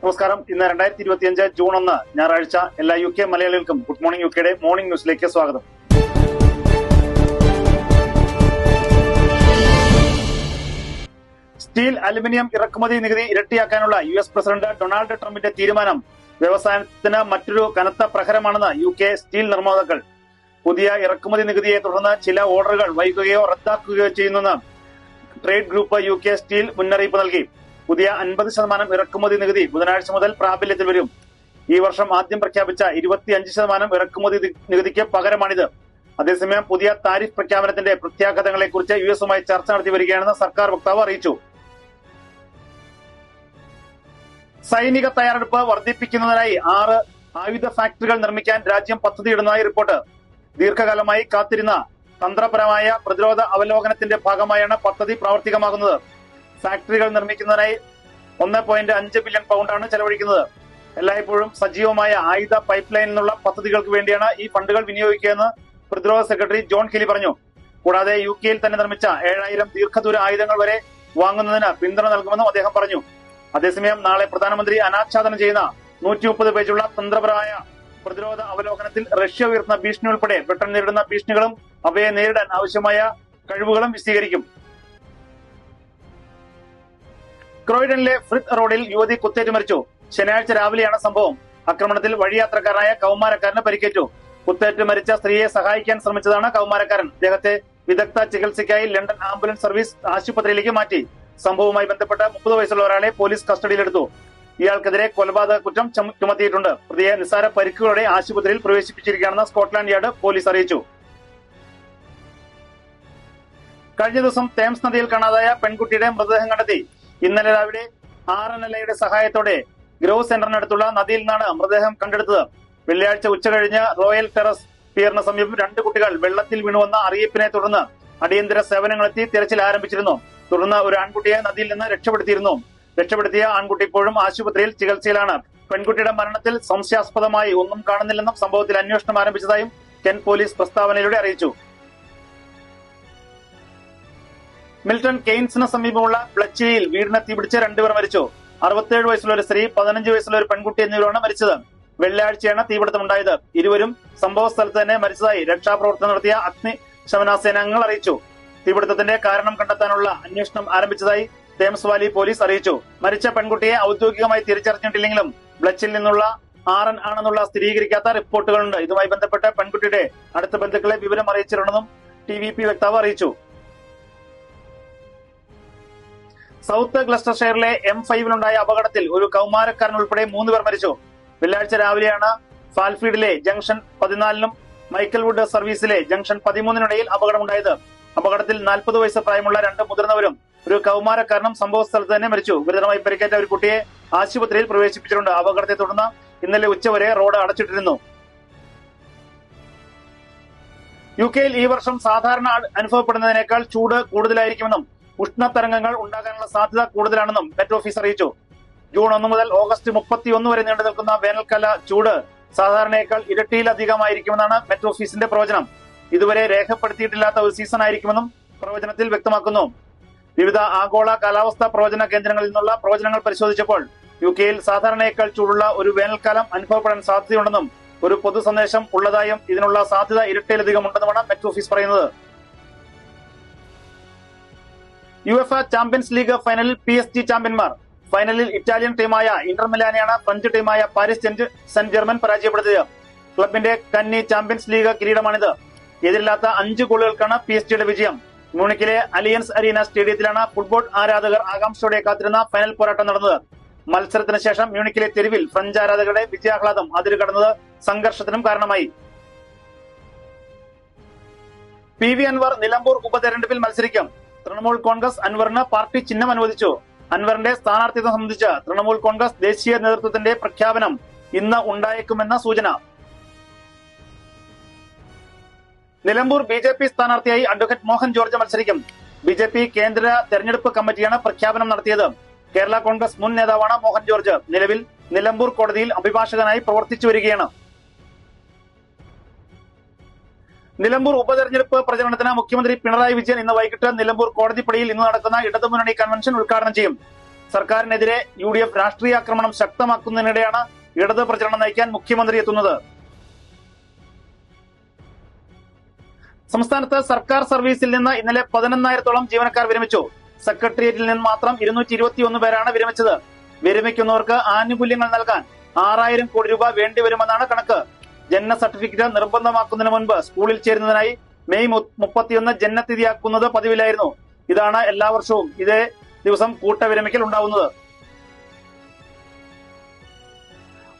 നമസ്കാരം. ഇന്ന് രണ്ടായിരത്തി ഇരുപത്തിയഞ്ച് ജൂൺ ഒന്ന് ഞായറാഴ്ച എല്ലാ യു കെ മലയാളികൾക്കും ഗുഡ് മോർണിംഗ് യു കെയുടെ മോർണിംഗ് ന്യൂസിലേക്ക് സ്വാഗതം. സ്റ്റീൽ അലുമിനിയം ഇറക്കുമതി നികുതി ഇരട്ടിയാക്കാനുള്ള യു എസ് പ്രസിഡന്റ് ഡൊണാൾഡ് ട്രംപിന്റെ തീരുമാനം വ്യവസായത്തിന് മറ്റൊരു കനത്ത പ്രഹരമാണെന്ന് യു കെ സ്റ്റീൽ നിർമ്മാതാക്കൾ. പുതിയ ഇറക്കുമതി നികുതിയെ തുടർന്ന് ചില ഓർഡറുകൾ വൈകുകയോ റദ്ദാക്കുകയോ ചെയ്യുന്നെന്ന് trade group U K steel മുന്നറിയിപ്പ് നൽകി. പുതിയ അൻപത് ശതമാനം ഇറക്കുമതി നികുതി ബുധനാഴ്ച മുതൽ പ്രാബല്യത്തിൽ വരും. ഈ വർഷം ആദ്യം പ്രഖ്യാപിച്ച ഇരുപത്തിയഞ്ച് ശതമാനം ഇറക്കുമതി നികുതിക്ക് പകരമാണിത്. അതേസമയം പുതിയ താരിഫ് പ്രഖ്യാപനത്തിന്റെ പ്രത്യാഘാതങ്ങളെക്കുറിച്ച് യു എസുമായി ചർച്ച നടത്തി വരികയാണെന്ന് സർക്കാർ വക്താവ് അറിയിച്ചു. സൈനിക തയ്യാറെടുപ്പ് വർദ്ധിപ്പിക്കുന്നതിനായി ആറ് ആയുധ ഫാക്ടറികൾ നിർമ്മിക്കാൻ രാജ്യം പദ്ധതിയിടുന്നതായി റിപ്പോർട്ട്. ദീർഘകാലമായി കാത്തിരുന്ന തന്ത്രപരമായ പ്രതിരോധ അവലോകനത്തിന്റെ ഭാഗമായാണ് പദ്ധതി പ്രാവർത്തികമാകുന്നത്. ഫാക്ടറികൾ നിർമ്മിക്കുന്നതിനായി ഒന്ന് പോയിന്റ് അഞ്ച് ബില്യൺ പൗണ്ടാണ് ചെലവഴിക്കുന്നത്. എല്ലായ്പ്പോഴും സജീവമായ ആയുധ പൈപ്പ് ലൈൻ എന്നുള്ള പദ്ധതികൾക്ക് വേണ്ടിയാണ് ഈ ഫണ്ടുകൾ വിനിയോഗിക്കുകയെന്ന് പ്രതിരോധ സെക്രട്ടറി ജോൺ കെലി പറഞ്ഞു. കൂടാതെ യു കെയിൽ തന്നെ നിർമ്മിച്ച ഏഴായിരം ദീർഘദൂര ആയുധങ്ങൾ വരെ വാങ്ങുന്നതിന് പിന്തുണ നൽകുമെന്നും അദ്ദേഹം പറഞ്ഞു. അതേസമയം നാളെ പ്രധാനമന്ത്രി അനാച്ഛാദനം ചെയ്യുന്ന നൂറ്റി മുപ്പത് പേജുള്ള തന്ത്രപരമായ പ്രതിരോധ അവലോകനത്തിൽ റഷ്യ ഉയർത്തുന്ന ഭീഷണി ഉൾപ്പെടെ ബ്രിട്ടൻ നേരിടുന്ന ഭീഷണികളും അവയെ നേരിടാൻ ആവശ്യമായ കഴിവുകളും വിശദീകരിക്കും ക്രോയിഡനിലെ ഫ്രിത്ത് റോഡിൽ യുവതി കുത്തേറ്റ് മരിച്ചു. ശനിയാഴ്ച രാവിലെയാണ് സംഭവം. ആക്രമണത്തിൽ വഴിയാത്രക്കാരനായ കൗമാരക്കാരന് പരിക്കേറ്റു. കുത്തേറ്റ് മരിച്ച സ്ത്രീയെ സഹായിക്കാൻ ശ്രമിച്ചതാണ് കൗമാരക്കാരൻ. അദ്ദേഹത്തെ വിദഗ്ധ ചികിത്സയ്ക്കായി ലണ്ടൻ ആംബുലൻസ് സർവീസ് ആശുപത്രിയിലേക്ക് മാറ്റി. സംഭവവുമായി ബന്ധപ്പെട്ട മുപ്പത് വയസ്സുള്ള ഒരാളെ പോലീസ് കസ്റ്റഡിയിലെടുത്തു. ഇയാൾക്കെതിരെ കൊലപാതക കുറ്റം ചുമത്തിയിട്ടുണ്ട്. പ്രതിയെ നിസ്സാര പരിക്കുകളോടെ ആശുപത്രിയിൽ പ്രവേശിപ്പിച്ചിരിക്കുകയാണെന്ന് സ്കോട്ട്ലാൻഡ് യാർഡ് പോലീസ് അറിയിച്ചു. കഴിഞ്ഞ ദിവസം തേംസ് നദിയിൽ കാണാതായ പെൺകുട്ടിയുടെ മൃതദേഹം കണ്ടെത്തി. ഇന്നലെ രാവിലെ ആർ എൻ എൽ എയുടെ സഹായത്തോടെ ഗ്രോ സെന്ററിനടുത്തുള്ള നദിയിൽ നിന്നാണ് മൃതദേഹം കണ്ടെടുത്തത്. വെള്ളിയാഴ്ച ഉച്ച കഴിഞ്ഞ റോയൽ ടെറസ് പിയറിന് സമീപം രണ്ട് കുട്ടികൾ വെള്ളത്തിൽ വീണുവന്ന അറിയിപ്പിനെ തുടർന്ന് അടിയന്തര സേവനങ്ങളെത്തി തിരച്ചിൽ ആരംഭിച്ചിരുന്നു. തുടർന്ന് ഒരു ആൺകുട്ടിയെ നദിയിൽ നിന്ന് രക്ഷപ്പെടുത്തിയിരുന്നു. രക്ഷപ്പെടുത്തിയ ആൺകുട്ടി ഇപ്പോഴും ആശുപത്രിയിൽ ചികിത്സയിലാണ്. പെൺകുട്ടിയുടെ മരണത്തിൽ സംശയാസ്പദമായി ഒന്നും കാണുന്നില്ലെന്നും സംഭവത്തിൽ അന്വേഷണം ആരംഭിച്ചതായും കെൻ പോലീസ് പ്രസ്താവനയിലൂടെ അറിയിച്ചു. മിൽട്ടൺ കെയ്ൻസിന് സമീപമുള്ള ബ്ലച്ചിയിൽ വീടിനെ തീപിടിച്ച് രണ്ടുപേർ മരിച്ചു. അറുപത്തിയേഴ് വയസ്സുള്ള ഒരു സ്ത്രീ പതിനഞ്ച് വയസ്സുള്ള ഒരു പെൺകുട്ടി എന്നിവരാണ് മരിച്ചത്. വെള്ളിയാഴ്ചയാണ് തീപിടുത്തമുണ്ടായത്. ഇരുവരും സംഭവ സ്ഥലത്ത് തന്നെ മരിച്ചതായി രക്ഷാപ്രവർത്തനം നടത്തിയ അഗ്നിശമന സേനാംഗങ്ങൾ അറിയിച്ചു. തീപിടുത്തത്തിന്റെ കാരണം കണ്ടെത്താനുള്ള അന്വേഷണം ആരംഭിച്ചതായി തേംസ് വാലി പോലീസ് അറിയിച്ചു. മരിച്ച പെൺകുട്ടിയെ ഔദ്യോഗികമായി തിരിച്ചറിഞ്ഞിട്ടില്ലെങ്കിലും ബ്ലച്ചിൽ നിന്നുള്ള ആറൻ ആണെന്നുള്ള സ്ഥിരീകരിക്കാത്ത റിപ്പോർട്ടുകളുണ്ട്. ഇതുമായി ബന്ധപ്പെട്ട് പെൺകുട്ടിയുടെ അടുത്ത ബന്ധുക്കളെ വിവരം അറിയിച്ചിട്ടുണ്ടെന്നും ടി വക്താവ് അറിയിച്ചു. സൗത്ത് ഗ്ലസ്റ്റർഷെയറിലെ എം ഫൈവിലുണ്ടായ അപകടത്തിൽ ഒരു കൗമാരക്കാരൻ ഉൾപ്പെടെ മൂന്ന് പേർ മരിച്ചു. വെള്ളിയാഴ്ച രാവിലെയാണ് ഫാൽഫീഡിലെ ജംഗ്ഷൻ പതിനാലിനും മൈക്കൽ വുഡ് സർവീസിലെ ജംഗ്ഷൻ പതിമൂന്നിനിടയിൽ അപകടമുണ്ടായത്. അപകടത്തിൽ നാൽപ്പത് വയസ്സ് പ്രായമുള്ള രണ്ട് മുതിർന്നവരും ഒരു കൗമാരക്കാരനും സംഭവ സ്ഥലത്ത് തന്നെ മരിച്ചു. ഗുരുതരമായി പരിക്കേറ്റ ഒരു കുട്ടിയെ ആശുപത്രിയിൽ പ്രവേശിപ്പിച്ചിട്ടുണ്ട്. അപകടത്തെ തുടർന്ന് ഇന്നലെ ഉച്ചവരെ റോഡ് അടച്ചിട്ടിരുന്നു. യു കെയിൽ ഈ വർഷം സാധാരണ അനുഭവപ്പെടുന്നതിനേക്കാൾ ചൂട് കൂടുതലായിരിക്കുമെന്നും ഉഷ്ണതരംഗങ്ങൾ ഉണ്ടാകാനുള്ള സാധ്യത കൂടുതലാണെന്നും മെറ്റ് ഓഫീസ് അറിയിച്ചു. ജൂൺ ഒന്ന് മുതൽ ഓഗസ്റ്റ് മുപ്പത്തി ഒന്ന് വരെ നീണ്ടു നിൽക്കുന്ന വേനൽക്കാല ചൂട് സാധാരണയേക്കാൾ ഇരട്ടിയിലധികമായിരിക്കുമെന്നാണ് മെറ്റ് ഓഫീസിന്റെ പ്രവചനം. ഇതുവരെ രേഖപ്പെടുത്തിയിട്ടില്ലാത്ത ഒരു സീസൺ ആയിരിക്കുമെന്നും പ്രവചനത്തിൽ വ്യക്തമാക്കുന്നു. വിവിധ ആഗോള കാലാവസ്ഥാ പ്രവചന കേന്ദ്രങ്ങളിൽ നിന്നുള്ള പ്രവചനങ്ങൾ പരിശോധിച്ചപ്പോൾ യു കെയിൽ സാധാരണയേക്കാൾ ചൂടുള്ള ഒരു വേനൽക്കാലം അനുഭവപ്പെടാൻ സാധ്യതയുണ്ടെന്നും ഒരു പൊതു സന്ദേശം ഉള്ളതായും ഇതിനുള്ള സാധ്യത ഇരട്ടിയിലധികം ഉണ്ടെന്നുമാണ് മെറ്റ് ഓഫീസ് പറയുന്നത്. യു എഫ് ചാമ്പ്യൻസ് ലീഗ് ഫൈനലിൽ പി എസ് ജി ചാമ്പ്യന്മാർ. ഫൈനലിൽ ഇറ്റാലിയൻ ടീമായ ഇന്റർ മിലാനെയാണ് ഫ്രഞ്ച് ടീമായ പാരീസ് സെന്റ് സെന്റ് ജർമ്മൻ പരാജയപ്പെടുത്തിയത്. ക്ലബിന്റെ കന്നി ചാമ്പ്യൻസ് ലീഗ് കിരീടമാണിത്. എതിരില്ലാത്ത അഞ്ച് ഗോളുകൾക്കാണ് പി എസ് ജിയുടെ വിജയം. മ്യൂണിക്കിലെ അലിയൻസ് അരീന സ്റ്റേഡിയത്തിലാണ് ഫുട്ബോൾ ആരാധകർ ആകാംക്ഷയോടെ കാത്തിരുന്ന ഫൈനൽ പോരാട്ടം നടന്നത്. മത്സരത്തിന് ശേഷം മ്യൂണിക്കിലെ തെരുവിൽ ഫ്രഞ്ച് ആരാധകരുടെ വിജയാഹ്ലാദം അതിരുകടന്നത് സംഘർഷത്തിനും കാരണമായി. പി വി അൻവർ നിലമ്പൂർ ഉപതെരഞ്ഞെടുപ്പിൽ മത്സരിക്കും. തൃണമൂൽ കോൺഗ്രസ് അൻവറിന് പാർട്ടി ചിഹ്നം അനുവദിച്ചു. അൻവറിന്റെ സ്ഥാനാർത്ഥിത്വം സംബന്ധിച്ച് തൃണമൂൽ കോൺഗ്രസ് ദേശീയ നേതൃത്വത്തിന്റെ പ്രഖ്യാപനം ഇന്ന് ഉണ്ടായേക്കുമെന്ന സൂചന. നിലമ്പൂർ ബി ജെ പി സ്ഥാനാർത്ഥിയായി അഡ്വക്കേറ്റ് മോഹൻ ജോർജ് മത്സരിക്കും. ബി ജെ പി കേന്ദ്ര തെരഞ്ഞെടുപ്പ് കമ്മിറ്റിയാണ് പ്രഖ്യാപനം നടത്തിയത്. കേരള കോൺഗ്രസ് മുൻ നേതാവാണ് മോഹൻ ജോർജ്. നിലവിൽ നിലമ്പൂർ കോടതിയിൽ അഭിഭാഷകനായി പ്രവർത്തിച്ചു വരികയാണ്. നിലമ്പൂർ ഉപതെരഞ്ഞെടുപ്പ് പ്രചരണത്തിന് മുഖ്യമന്ത്രി പിണറായി വിജയൻ ഇന്ന് വൈകിട്ട് നിലമ്പൂർ കോടതിപ്പടിയിൽ ഇന്ന് നടക്കുന്ന ഇടതുമുന്നണി കൺവെൻഷൻ ഉദ്ഘാടനം ചെയ്യും. സർക്കാരിനെതിരെ യു ഡി എഫ് രാഷ്ട്രീയ ആക്രമണം ശക്തമാക്കുന്നതിനിടെയാണ് ഇടത് പ്രചരണം നയിക്കാൻ മുഖ്യമന്ത്രി എത്തുന്നത്. സംസ്ഥാനത്ത് സർക്കാർ സർവീസിൽ നിന്ന് ഇന്നലെ പതിനൊന്നായിരത്തോളം ജീവനക്കാർ വിരമിച്ചു. സെക്രട്ടേറിയറ്റിൽ നിന്ന് മാത്രം ഇരുന്നൂറ്റി ഇരുപത്തിയൊന്ന് പേരാണ് വിരമിച്ചത്. വിരമിക്കുന്നവർക്ക് ആനുകൂല്യങ്ങൾ നൽകാൻ ആറായിരം കോടി രൂപ വേണ്ടിവരുമെന്നാണ് കണക്ക്. ജനന സർട്ടിഫിക്കറ്റ് നിർബന്ധമാക്കുന്നതിന് മുൻപ് സ്കൂളിൽ ചേരുന്നതിനായി മെയ് മുപ്പത്തിയൊന്ന് ജനനത്തിഥിയാക്കുന്നത് പതിവിലായിരുന്നു. ഇതാണ് എല്ലാ വർഷവും ഇതേ ദിവസം കൂട്ടവിരമിക്കൽ ഉണ്ടാവുന്നത്.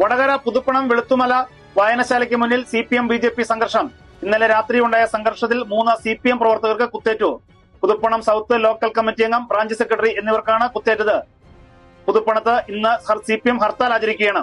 വടകര പുതുപ്പണം വെളുത്തുമല വായനശാലയ്ക്ക് മുന്നിൽ C P M B J P സംഘർഷം. ഇന്നലെ രാത്രി ഉണ്ടായ സംഘർഷത്തിൽ മൂന്ന് സി പി എം പ്രവർത്തകർക്ക് കുത്തേറ്റു. പുതുപ്പണം സൗത്ത് ലോക്കൽ കമ്മിറ്റി അംഗം ബ്രാഞ്ച് സെക്രട്ടറി എന്നിവർക്കാണ് കുത്തേറ്റത്. പുതുപ്പണത്ത് ഇന്ന് സി പി എം ഹർത്താൽ ആചരിക്കുകയാണ്.